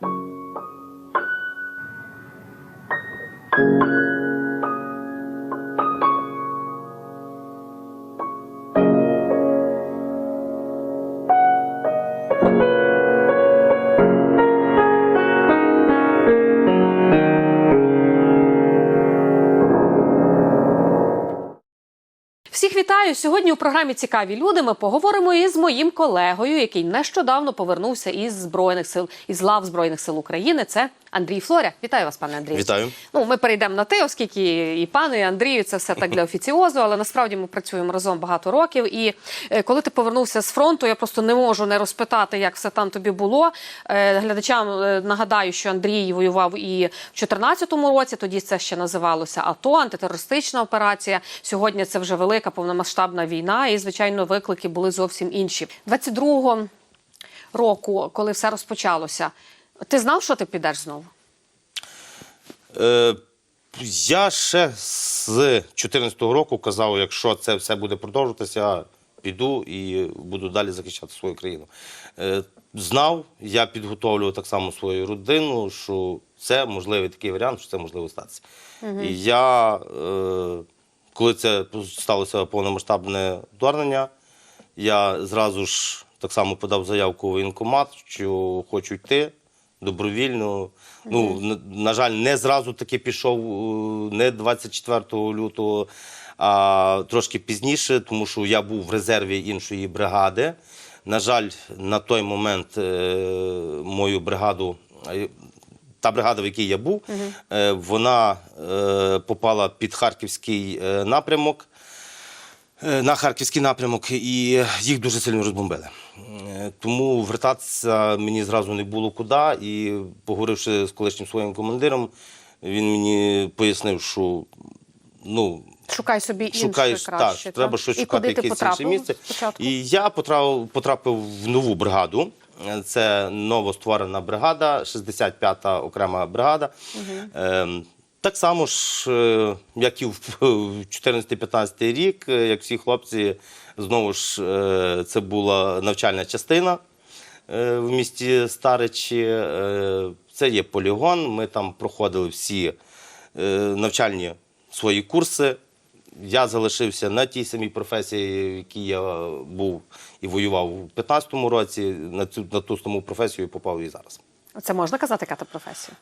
Всіх вітаю! Сьогодні у програмі Цікаві люди ми поговоримо із моїм колегою, який нещодавно повернувся із збройних сил із лав збройних сил України. Це Андрій Флоря. Вітаю вас, пане Андрію. Вітаю. Ну ми перейдемо на ти, оскільки і пану, і Андрію це все так для офіціозу, але насправді ми працюємо разом багато років. І е, коли ти повернувся з фронту, я просто не можу не розпитати, як все там тобі було. Е, глядачам е, нагадаю, що Андрій воював і в 2014 році. Тоді це ще називалося АТО, антитерористична операція. Сьогодні це вже велика повномасштабна війна, і звичайно, виклики були зовсім інші. 22-го року, коли все розпочалося, ти знав, що ти підеш знову? Е, я ще з 2014 року казав, якщо це все буде продовжуватися, піду і буду далі захищати свою країну. Е, знав, я підготовлював так само свою родину, що це можливий такий варіант, що це можливо статися. І я, е, коли це сталося повномасштабне вторгнення, я зразу ж так само подав заявку в воєнкомат, що хочу йти добровільно. Ну, на, на жаль, не зразу таки пішов, е, не 24 лютого, а трошки пізніше, тому що я був в резерві іншої бригади. На жаль, на той момент е, мою бригаду. е, Та бригада, в якій я був, е, вона е, попала під харківський е, напрямок на харківський напрямок, і їх дуже сильно розбомбили. Е, Тому вертатися мені зразу не було куди. І поговоривши з колишнім своїм командиром, він мені пояснив, що ну. Шукай собі інше Шукаєш, краще. так, треба щось І шукати куди якесь інше місце. спочатку? І я потрапив, потрапив в нову бригаду. Це новостворена бригада, 65-та окрема бригада. Ем, так само ж, е, як і в 14-15 рік, е, як всі хлопці, знову ж е, це була навчальна частина в місті Старичі. Це є полігон. Ми там проходили всі навчальні свої курси. Я залишився на тій самій професії, в якій я був і воював у 15-му році. На цю на ту саму професію попав і зараз. Це можна казати, яка то професія?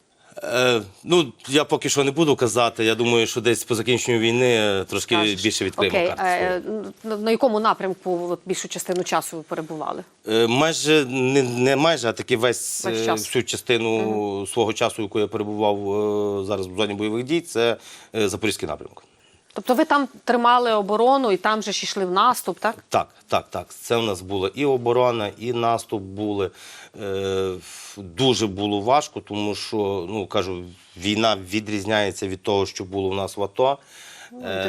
Е, ну, я поки що не буду казати. Я думаю, що десь по закінченню війни е, трошки Скажеш. більше відкриємо Окей, карту. е, на, на якому напрямку от, більшу частину часу ви перебували? Е, Майже не, не майже, а таки весь Весь е, час. всю частину свого часу, яку я перебував е, зараз в зоні бойових дій, це е, Запорізький напрямок. Тобто ви там тримали оборону і там же ж йшли в наступ, так? Так, так, так. Це в нас була і оборона, і наступ були. Е, дуже було важко, тому що, ну кажу, війна відрізняється від того, що було в нас в АТО. Е,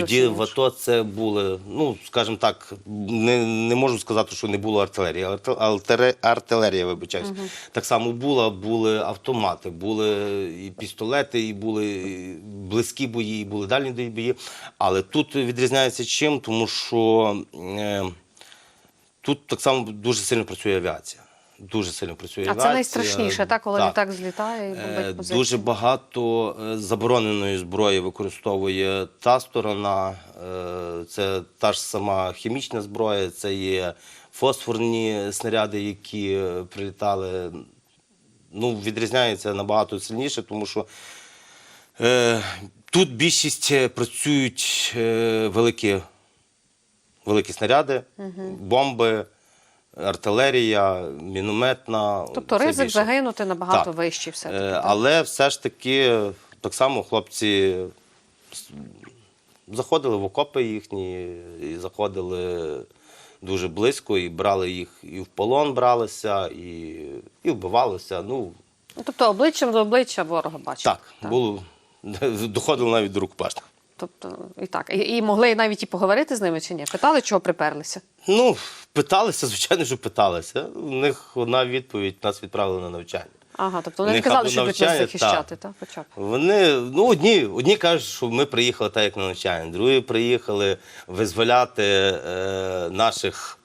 тоді в АТО це були, ну скажімо так, не, не можу сказати, що не було артилерії. Арте- Артилерія, вибачаюсь, так само була, були автомати, були і пістолети, і були близькі бої, і були дальні бої. Але тут відрізняється чим, тому що е, тут так само дуже сильно працює авіація. Дуже сильно працює А це найстрашніше, так, коли Так. літак злітає і Е. Дуже багато е, забороненої зброї використовує та сторона. Е, Це та ж сама хімічна зброя, це є фосфорні снаряди, які прилітали. Ну, відрізняється набагато сильніше, тому що е, тут більшість працюють великі, великі снаряди, бомби. Артилерія, мінометна. Тобто ризик більше. загинути набагато Так. вищий все таки. Але все ж таки, так само хлопці заходили в окопи їхні, і заходили дуже близько, і брали їх і в полон бралися, і, і вбивалися. Ну, Ну, тобто обличчям до обличчя ворога бачили. так, було, доходило навіть до рукопашних. Тобто і так. І, і могли навіть і поговорити з ними чи ні? Питали, чого приперлися? Ну, питалися, звичайно, що питалися. У них одна відповідь нас відправили на навчання. Ага, тобто вони не казали, що будуть нас захищати, так? Хоча б. Вони, ну, одні, одні кажуть, що ми приїхали так, як на навчання, другі приїхали визволяти е, наших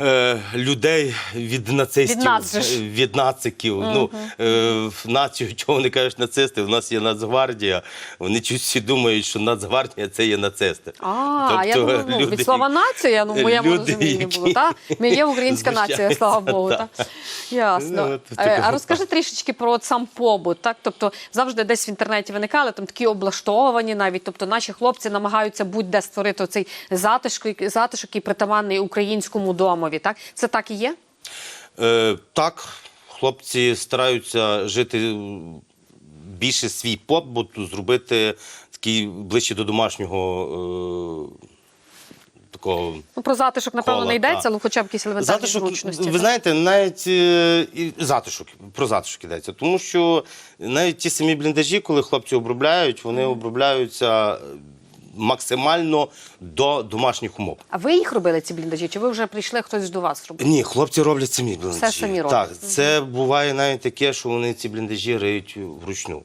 е, людей від нацистів, Від нас від нациків. Ну, е, в націю, чого вони кажуть нацисти? У нас є Нацгвардія. Вони чуть всі думають, що Нацгвардія це є нацисти. А, я думаю, ну, від слова нація, ну в моєму люди, розумінні які- було. Та? Ми є українська нація, слава Богу. та. Та? Ясно. Ну, от Е. А розкажи трішечки про от сам побут. Так? Тобто завжди десь в інтернеті виникали там такі облаштовані навіть. Тобто наші хлопці намагаються будь-де створити цей затишок, затишок який притаманний українському домові. Так? Це так і є? Е, так, хлопці стараються жити більше свій побут, зробити такий ближче до домашнього е, такого. Ну, про затишок, напевно, Кола, не йдеться, та. але хоча б якісь елементарні Затишок, зручності. ви так? знаєте, навіть е, і затишок, про затишок йдеться. Тому що навіть ті самі бліндажі, коли хлопці обробляють, вони обробляються е, максимально до домашніх умов. А ви їх робили, ці бліндажі? Чи ви вже прийшли, хтось до вас робив? Ні, хлопці роблять самі бліндажі. Все самі роблять. Так, це буває навіть таке, що вони ці бліндажі риють вручну.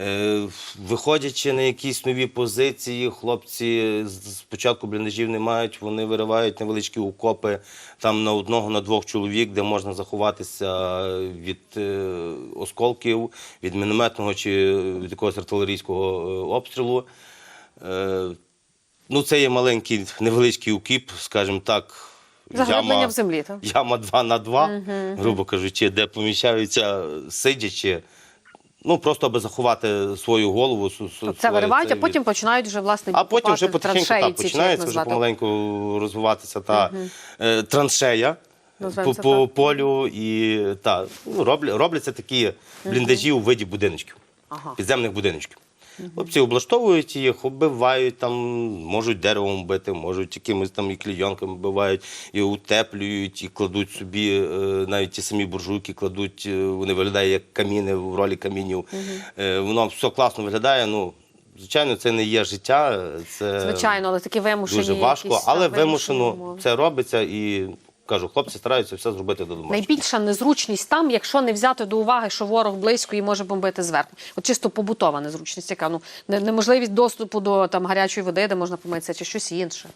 Е, виходячи на якісь нові позиції, хлопці спочатку бліндажів не мають, вони виривають невеличкі окопи там на одного, на двох чоловік, де можна заховатися від е, осколків, від мінометного чи від якогось артилерійського е, обстрілу. Е, ну, це є маленький невеличкий укіп, скажімо так. Заглиблення яма- в землі, так? Яма 2 на 2, грубо кажучи, де поміщаються сидячи. Ну, просто аби заховати свою голову. Тобто Це виривають, а потім починають вже власне а потім вже потихеньку так починається вже помаленьку розвиватися та е, траншея Називаємо по, по полю. І та, ну, роблять, робляться такі бліндажі у виді будиночків, Ага. підземних будиночків. Хлопці облаштовують їх, оббивають, там, можуть деревом бити, можуть якимись там і клійонками вбивають, і утеплюють, і кладуть собі, е, навіть ті самі буржуйки кладуть, е, вони виглядають як каміни в ролі камінів. Е, Воно все класно виглядає. Ну, звичайно, це не є життя. Це Звичайно, але такі вимушені. дуже важко, якісь, але вимушено умови. це робиться і кажу, хлопці стараються все зробити до домашнього. Найбільша незручність там, якщо не взяти до уваги, що ворог близько і може бомбити зверху. От чисто побутова незручність, яка ну неможливість доступу до там гарячої води, де можна помитися, чи щось інше.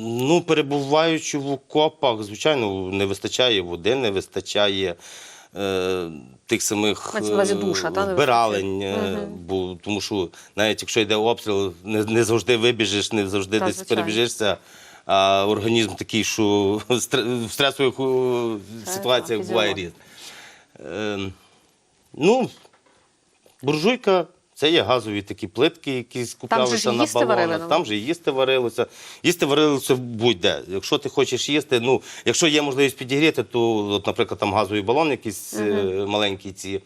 Ну, перебуваючи в окопах, звичайно, не вистачає води, не вистачає е, тих самих Мається душа, вбиралень. е, Бо, тому що навіть якщо йде обстріл, не, не завжди вибіжиш, не завжди Та, десь звичайно. перебіжишся. А організм такий, що в стресових е, ситуаціях буває різне. Е, ну, буржуйка. Це є газові такі плитки, які скуплялися на балонах. ну. Там же їсти варилося. Їсти варилося будь-де. Якщо ти хочеш їсти, ну якщо є можливість підігріти, то, от, наприклад, там газовий балон, якісь е, маленькі ці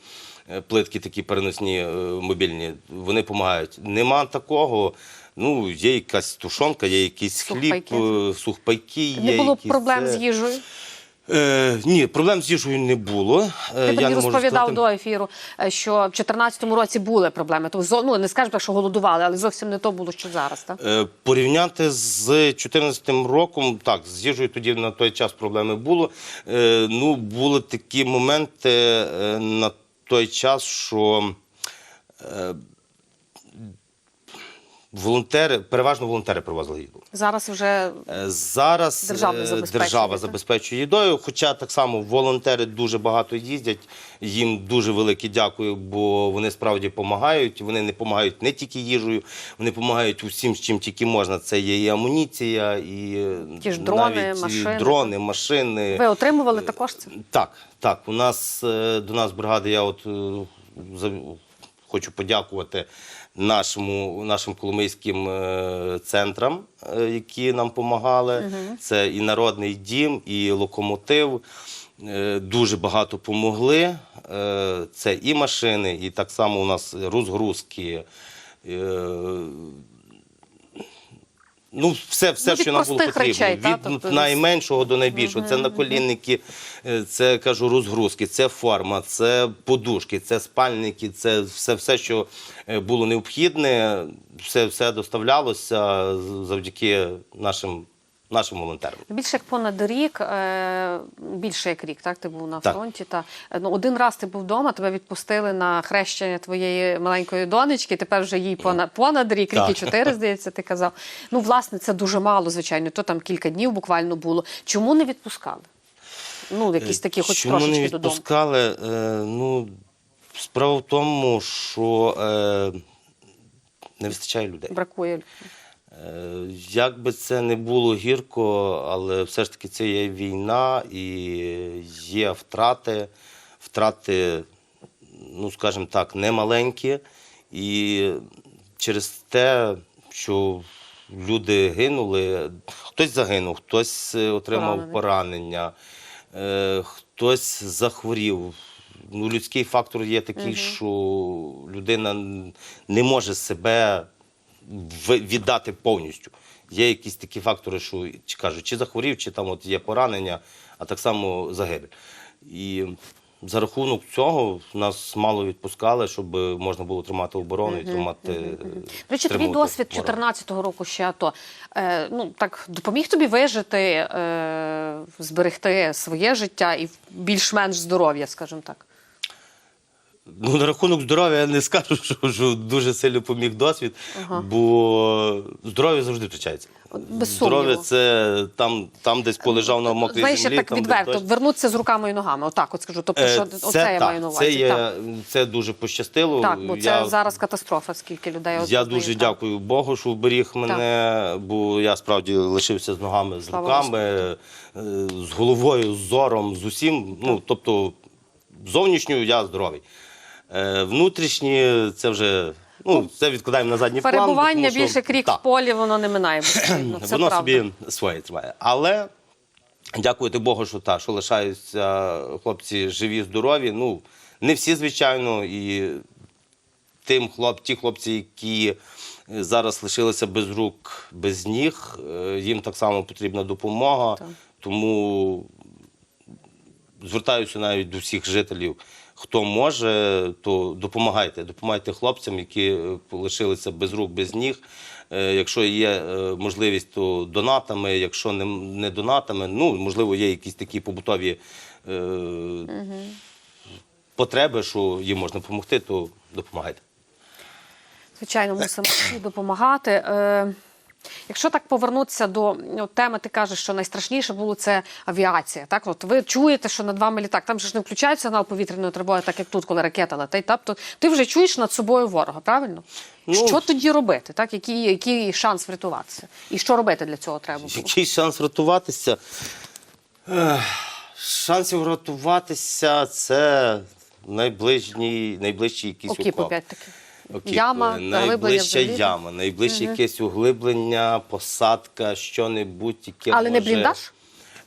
е, плитки, такі переносні, е, мобільні, вони допомагають. Нема такого. Ну, є якась тушонка, є якийсь Сухпайки. хліб, е, сухпайки. Є Не було якісь проблем це. з їжею. Е, ні, проблем з їжею не було. Е, Ти я мені не можу розповідав сказати. до ефіру, е, що в 2014 році були проблеми. То зо- ну не скажемо так, що голодували, але зовсім не то було, що зараз. Так? Е, Порівняти з 2014 роком, так, з їжею тоді на той час проблеми було. Е, Ну, були такі моменти е, на той час, що е, волонтери, переважно волонтери привозили їду. Зараз вже Е, Зараз Державне е, забезпечення, держава забезпечує їдою, хоча так само волонтери дуже багато їздять. Їм дуже велике дякую, бо вони справді допомагають. Вони не допомагають не тільки їжею, вони допомагають усім, з чим тільки можна. Це є і амуніція, і е, Ті ж дрони, навіть машини. дрони, машини. ви отримували також це. Так, так. У нас до нас бригада, я от хочу подякувати нашому, нашим коломийським е, центрам, е, які нам допомагали. Це і Народний дім, і локомотив. Е, Дуже багато помогли. Е, Це і машини, і так само у нас розгрузки. Ну, все, все Ну, що нам було потрібно. речей, та, від тобто найменшого до найбільшого. Це наколінники, е, це кажу, розгрузки, це форма, це подушки, це спальники, це все, все що е, було необхідне, все, все доставлялося завдяки нашим нашим волонтерам. Більше як понад рік, е, більше як рік, так ти був на Так. фронті. Та е, ну один раз ти був вдома, тебе відпустили на хрещення твоєї маленької донечки. Тепер вже їй понад понад рік, рік і чотири, здається, ти казав. Ну, власне, це дуже мало, звичайно. То там кілька днів буквально було. Чому не відпускали? Ну, якісь такі, хоч Чому трошечки не відпускали? Е, ну, справа в тому, що е, не вистачає людей. Бракує. Е, Як би це не було гірко, але все ж таки це є війна і є втрати. Втрати, ну скажімо так, немаленькі. І через те, що люди гинули, хтось загинув, хтось е, отримав поранення, е, хтось захворів. Ну, людський фактор є такий, що людина не може себе віддати повністю. Є якісь такі фактори, що чи кажуть, чи захворів, чи там от є поранення, а так само загибель. І за рахунок цього нас мало відпускали, щоб можна було тримати оборону і тримати. До речі, твій досвід ворога. 14-го року ще АТО. Е, ну, так, допоміг тобі вижити, е, зберегти своє життя і більш-менш здоров'я, скажімо так. Ну, на рахунок здоров'я я не скажу, що, що дуже сильно поміг досвід, бо здоров'я завжди втрачається. без Здоров'я це там, там десь полежав на мокрій Знаєш, землі. так там, де відверто, дощ. вернутися з руками і ногами. Отак от скажу. Тобто, Е, що це оце я так, маю на увазі. Це, є, так. це дуже пощастило. так, бо це я, зараз катастрофа, скільки людей. от я знаю, дуже так. дякую Богу, що вберіг мене, бо я справді лишився з ногами, з Слава руками, е, з головою, з зором, з усім. Ну, тобто, зовнішньо я здоровий. Е, Внутрішні це вже. Ну, це відкладаємо на задній план. Перебування тому що- більше крік Так. в полі, воно не минає. безсумнівно, Це Воно правда. собі своє триває. Але дякувати Богу, що та, що лишаються хлопці живі, здорові. Ну, не всі, звичайно, і тим хлоп, ті хлопці, які е, зараз лишилися без рук, без ніг, е, їм так само потрібна допомога. Тому звертаюся навіть до всіх жителів. Хто може, то допомагайте. Допомагайте хлопцям, які е, лишилися без рук, без ніг. Е, Якщо є е, можливість, то донатами. Якщо не, донатами, ну можливо, є якісь такі побутові е, потреби, що їм можна допомогти, то допомагайте. Звичайно, мусимо допомагати. Якщо так повернутися до ну, теми, ти кажеш, що найстрашніше було це авіація. Так, от ви чуєте, що над вами літак. Там же ж не включають сигнал повітряної тривоги, так як тут, коли ракета летить. Тобто ти вже чуєш над собою ворога, правильно? Ну, що тоді робити? Так, який, який шанс врятуватися? І що робити для цього треба було? Який шанс врятуватися? Шансів врятуватися це найближчий, найближчий якийсь Окіп, опять таки. Яма, заглиблення найближча в яма, найближче якесь углиблення, посадка, що-небудь, яке Але не може... бліндаж?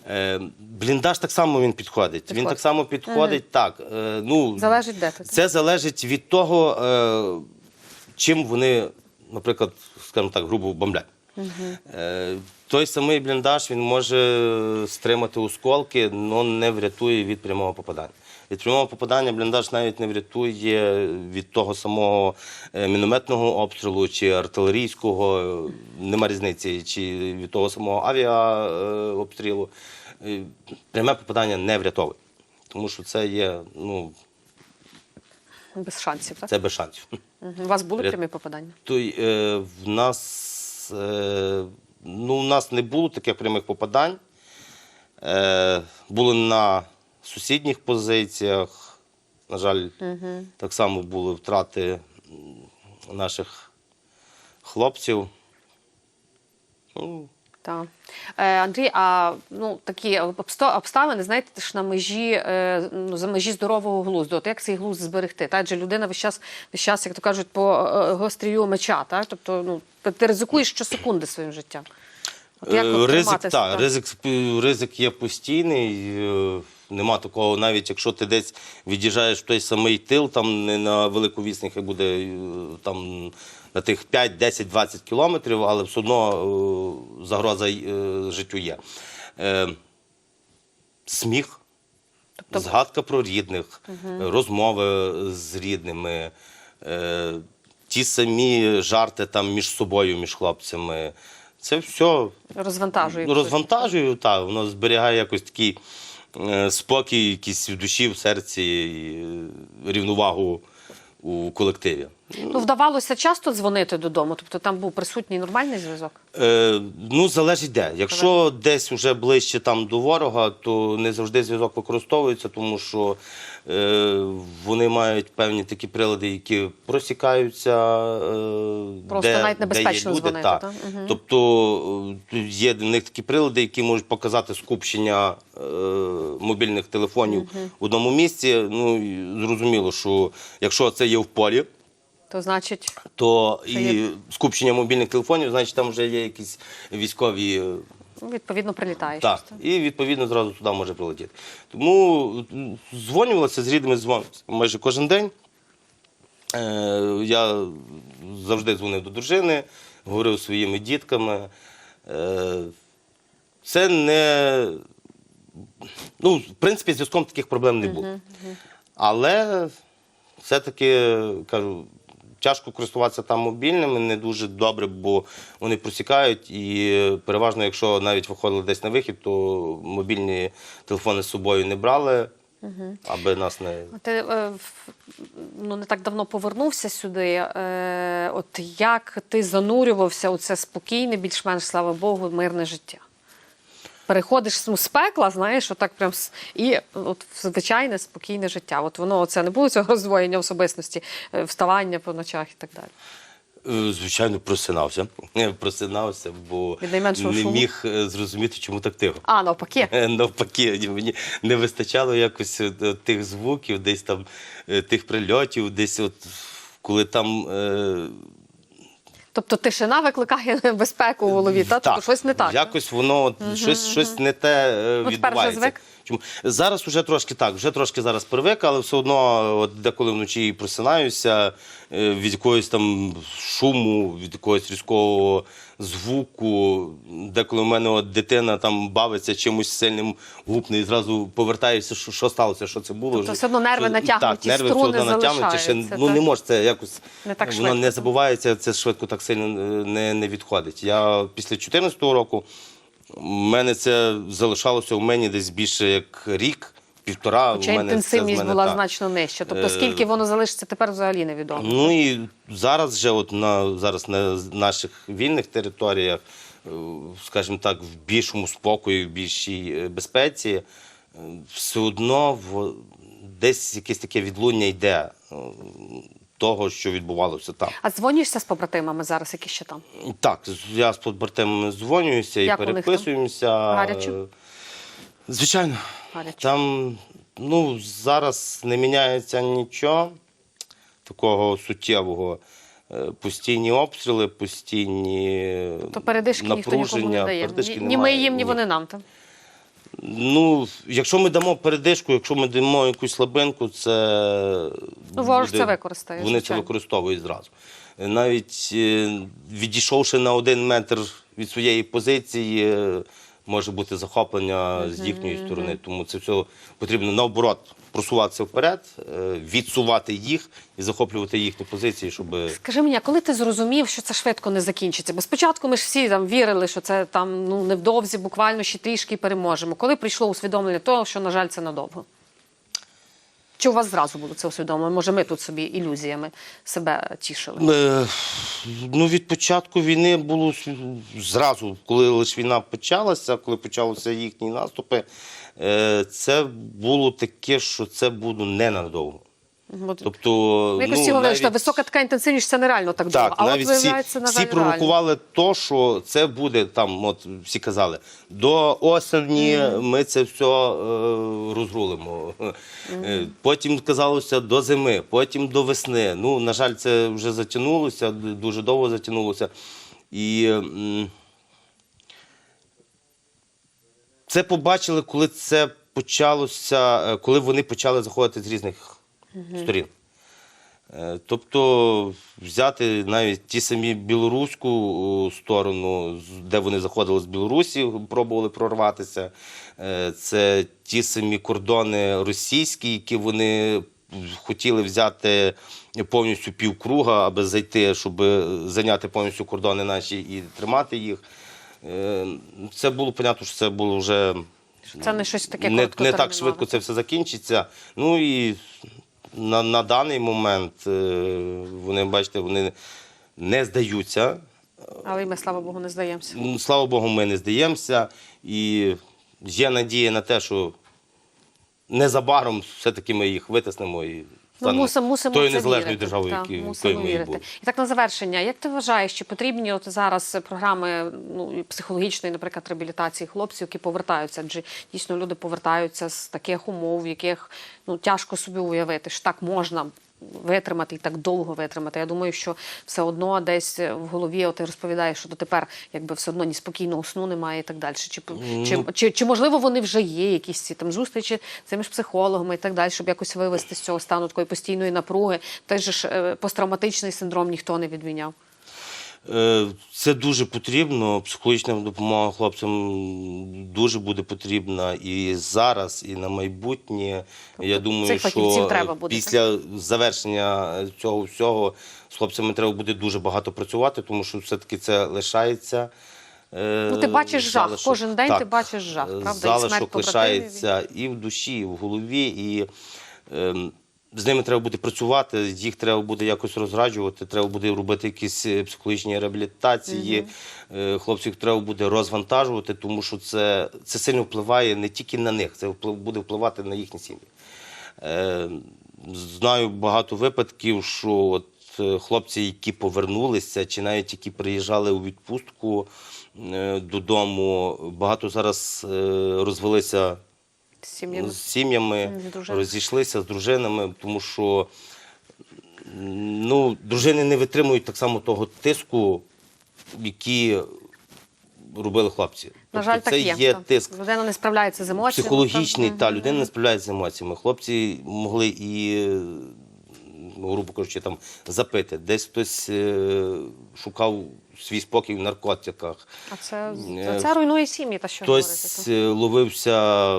Е, бліндаж так само він підходить. Він Підходить. так само підходить. Так, е, ну, Залежить, де ти. Це залежить від того, е, чим вони, наприклад, скажімо так, грубо бомблять. Е, той самий бліндаж він може стримати осколки, але не врятує від прямого попадання. Від прямого попадання бліндаж навіть не врятує від того самого е, мінометного обстрілу чи артилерійського, е, нема різниці, чи від того самого авіаобстрілу. Е, Пряме попадання не врятовує. Тому що це є, ну, Без шансів, так? це без шансів. У вас були прямі попадання? То е, в нас е, ну, у нас не було таких прямих попадань. Е, були на сусідніх позиціях. На жаль, так само були втрати наших хлопців. Ну, Так. Е, Андрій, а ну такі обставини, знаєте, ж на межі е, ну, за межі здорового глузду. От як цей глузд зберегти? Та адже людина весь час, весь час, як то кажуть, по е, гострію меча, так? Тобто, ну ти- ризикуєш щосекунди своїм життям. От як Е, ризик, та, ризик, ризик є постійний. Нема такого, навіть якщо ти десь від'їжджаєш в той самий тил, там не на велику відстань, хай буде е, там на тих 5, 10, 20 кілометрів, але все одно е, загроза е, життю є. Сміх, Тобто- згадка про рідних, розмови з рідними, ті самі жарти там між собою, між хлопцями. Це все Розвантажує. розвантажую, так, воно зберігає якось такий спокій, якийсь в душі, в серці, е, рівновагу у колективі. Ну, вдавалося часто дзвонити додому, тобто там був присутній нормальний зв'язок. Е, ну, залежить де. Якщо десь вже ближче там до ворога, то не завжди зв'язок використовується, тому що е, вони мають певні такі прилади, які просікаються. Е, Просто де, навіть де є небезпечно люди, дзвонити, так. так? Мгм. Тобто е, є в них такі прилади, які можуть показати скупчення е, мобільних телефонів в одному місці. Ну, і зрозуміло, що якщо це є в полі, То значить, то і є- скупчення мобільних телефонів, значить там вже є якісь військові. е, відповідно, прилітає. Так, щось, і відповідно зразу туди може прилетіти. Тому м, дзвонювалися з рідними дзвонилися майже кожен день. Е, я завжди дзвонив до дружини, говорив зі своїми дітками. Е, це не. Ну, в принципі, зв'язком таких проблем не було. Але все-таки кажу, тяжко користуватися там мобільними, не дуже добре, бо вони просікають. І переважно, якщо навіть виходили десь на вихід, то мобільні телефони з собою не брали, аби нас не. Ти е, ну, не так давно повернувся сюди. Е, от як ти занурювався у це спокійне, більш-менш, слава Богу, мирне життя? Переходиш ну, з пекла, знаєш, отак прям і от в звичайне спокійне життя. От воно це не було цього роздвоєння особистості, е, вставання по ночах і так далі. Е, Звичайно, просинався. Просинався, бо не міг е, зрозуміти, чому так тихо. А, навпаки. Навпаки, мені не вистачало якось тих звуків, десь там тих прильотів, десь от коли там. Тобто тишина викликає небезпеку у голові, та? Тобто щось не так. Якось воно щось, щось не те е, Ну, тепер вже відбувається. звик? Зараз вже трошки так, вже трошки зараз привик, але все одно, от деколи вночі просинаюся е, від якогось там шуму, від якогось різкого звуку. Деколи в мене от дитина там бавиться чимось сильним гупне і зразу повертаєшся, що, що сталося, що це було. Тобто все одно нерви натягнуті, так, нерви струни все одно натягнуті, ще, ну, не може це якось Не так воно швидко. не забувається, це швидко так сильно е, не, не відходить. Я після 2014 року в мене це залишалося у мені десь більше як рік, півтора. Хоча у мене інтенсивність мене була так. значно нижча. Тобто, Е, скільки воно залишиться тепер взагалі невідомо. Ну і зараз вже от на зараз на наших вільних територіях, е, скажімо так, в більшому спокої, в більшій е, безпеці, все одно в, десь якесь таке відлуння йде того, що відбувалося там. А дзвонишся з побратимами зараз, які ще там? Так, я з побратимами дзвонююся і Як там? переписуємося. Гаряче? Звичайно. Гаряче. Там ну, зараз не міняється нічого такого суттєвого. Е, Постійні обстріли, постійні То передишки ніхто нікому не напруження. дає. передишки Ні, ні ми їм, ні вони нам. Там. Ну, якщо ми дамо передишку, якщо ми дамо якусь слабинку, це Ну, ворог це використає, Вони це звичайно. використовують зразу. Навіть е, відійшовши на один метр від своєї позиції, е, може бути захоплення з їхньої сторони. Тому це все потрібно наоборот просуватися вперед, е, відсувати їх і захоплювати їхні позиції, щоб Скажи мені, а коли ти зрозумів, що це швидко не закінчиться? Бо спочатку ми ж всі там вірили, що це там ну невдовзі, буквально ще трішки переможемо. Коли прийшло усвідомлення того, що, на жаль, це надовго? Чи у вас зразу було це усвідомлено? Може, ми тут собі ілюзіями себе тішили? Е, Ну, від початку війни було зразу, коли лише війна почалася, коли почалися їхні наступи, е, це було таке, що це буде ненадовго. Тобто, Ну, якось ну, всі говорили, що висока така інтенсивність це нереально так довго. Так, а навіть от всі, виявляється, на всі жаль, реально. пророкували то, що це буде там, от всі казали, до осені ми це все е, розрулимо. Е, Потім казалося до зими, потім до весни. Ну, на жаль, це вже затягнулося, дуже довго затягнулося. І це побачили, коли це почалося, е, коли вони почали заходити з різних сторін. Е, Тобто взяти навіть ті самі білоруську сторону, де вони заходили з Білорусі, пробували прорватися. Е, Це ті самі кордони російські, які вони хотіли взяти повністю півкруга, аби зайти, щоб зайняти повністю кордони наші і тримати їх. Е, Це було понятно, що це було вже Це не щось таке не, не так швидко це все закінчиться. Ну і на, на даний момент е, вони, бачите, вони не здаються. Але й ми, слава Богу, не здаємося. Ну, Слава Богу, ми не здаємося. І є надія на те, що незабаром все-таки ми їх витиснемо і Ну, мусимо, мусимо тою незалежною вірити. державою, Так, які- мусимо якою ми і вірити. були. І так на завершення, як ти вважаєш, чи потрібні от зараз програми ну, психологічної, наприклад, реабілітації хлопців, які повертаються? Адже дійсно люди повертаються з таких умов, в яких ну, тяжко собі уявити, що так можна. Витримати і так довго витримати. Я думаю, що все одно десь в голові от ти розповідаєш, що дотепер якби все одно ні спокійного сну немає і так далі. Чи, чи, чи, чи можливо вони вже є якісь ці там зустрічі з цими ж психологами і так далі, щоб якось вивести з цього стану такої постійної напруги? Той же ж е, посттравматичний синдром ніхто не відміняв. Е, Це дуже потрібно. Психологічна допомога хлопцям дуже буде потрібна і зараз, і на майбутнє. Я думаю, що треба буде, після завершення цього всього з хлопцями треба буде дуже багато працювати, тому що все-таки це лишається. е, Ну, ти бачиш жах. Кожен день Так. ти бачиш жах, Е, правда? І Залишок смерть лишається і в душі, і в голові, і ем, з ними треба буде працювати, їх треба буде якось розраджувати, треба буде робити якісь е, психологічні реабілітації. Е, Хлопців треба буде розвантажувати, тому що це, це сильно впливає не тільки на них, це вплив- буде впливати на їхні сім'ї. Е, Знаю багато випадків, що от е, хлопці, які повернулися, чи навіть які приїжджали у відпустку е, додому, багато зараз е, розвелися З сім'ями. з сім'ями, з розійшлися з дружинами, тому що ну, дружини не витримують так само того тиску, який робили хлопці. На Тобто жаль, так це є. є тиск Людина не справляється з емоціями. психологічний, так. та людина не справляється з емоціями. Хлопці могли і, грубо кажучи, там запити. Десь хтось е, шукав свій спокій в наркотиках. А це, Е, це руйнує сім'ї, та що. Хтось е, ловився,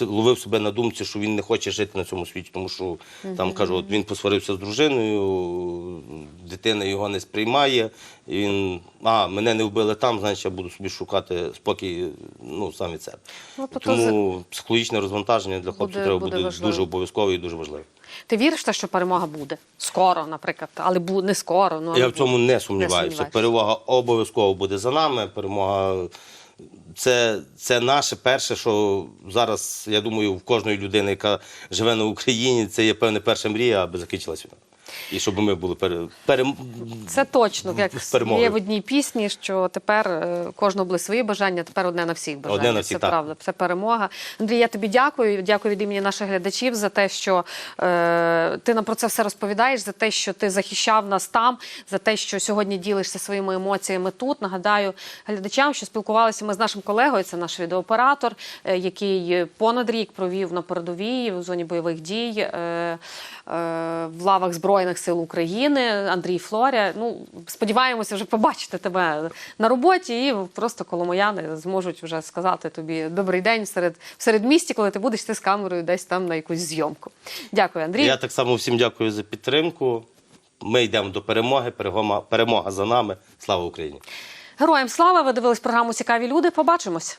ловив себе на думці, що він не хоче жити на цьому світі, тому що там кажу, от він посварився з дружиною, дитина його не сприймає. І він, а, мене не вбили там, значить я буду собі шукати спокій ну, сам від себе. Ну, то Тому психологічне розвантаження для хлопців Буде- треба буде буде дуже обов'язково і дуже важливо. Ти віриш, в те, що перемога буде? Скоро, наприклад, але бу... не скоро. Ну, але Я в цьому не сумніваюся. Перемога обов'язково буде за нами. Перемога це, це наше перше, що зараз, я думаю, в кожної людини, яка живе на Україні, це є певне перша мрія, аби закінчилась війна. І щоб ми були пере, пере... Це точно, як з перемогою. є в одній пісні, що тепер е, кожного були свої бажання, тепер одне на всіх бажання. Одне на всіх, це так. правда, це перемога. Андрій, я тобі дякую. Дякую від імені наших глядачів за те, що е, ти нам про це все розповідаєш, за те, що ти захищав нас там, за те, що сьогодні ділишся своїми емоціями тут. Нагадаю глядачам, що спілкувалися ми з нашим колегою. Це наш відеооператор, е, який понад рік провів на передовій в зоні бойових дій е, е, в лавах Збройних сил України. Андрій Флоря. Ну сподіваємося, вже побачити тебе на роботі, і просто коломояни зможуть вже сказати тобі добрий день серед в середмісті, коли ти будеш ти з камерою десь там на якусь зйомку. Дякую, Андрій. Я так само всім дякую за підтримку. Ми йдемо до перемоги. Перемога, перемога за нами. Слава Україні! Героям слава! Ви дивились програму Цікаві люди. Побачимось.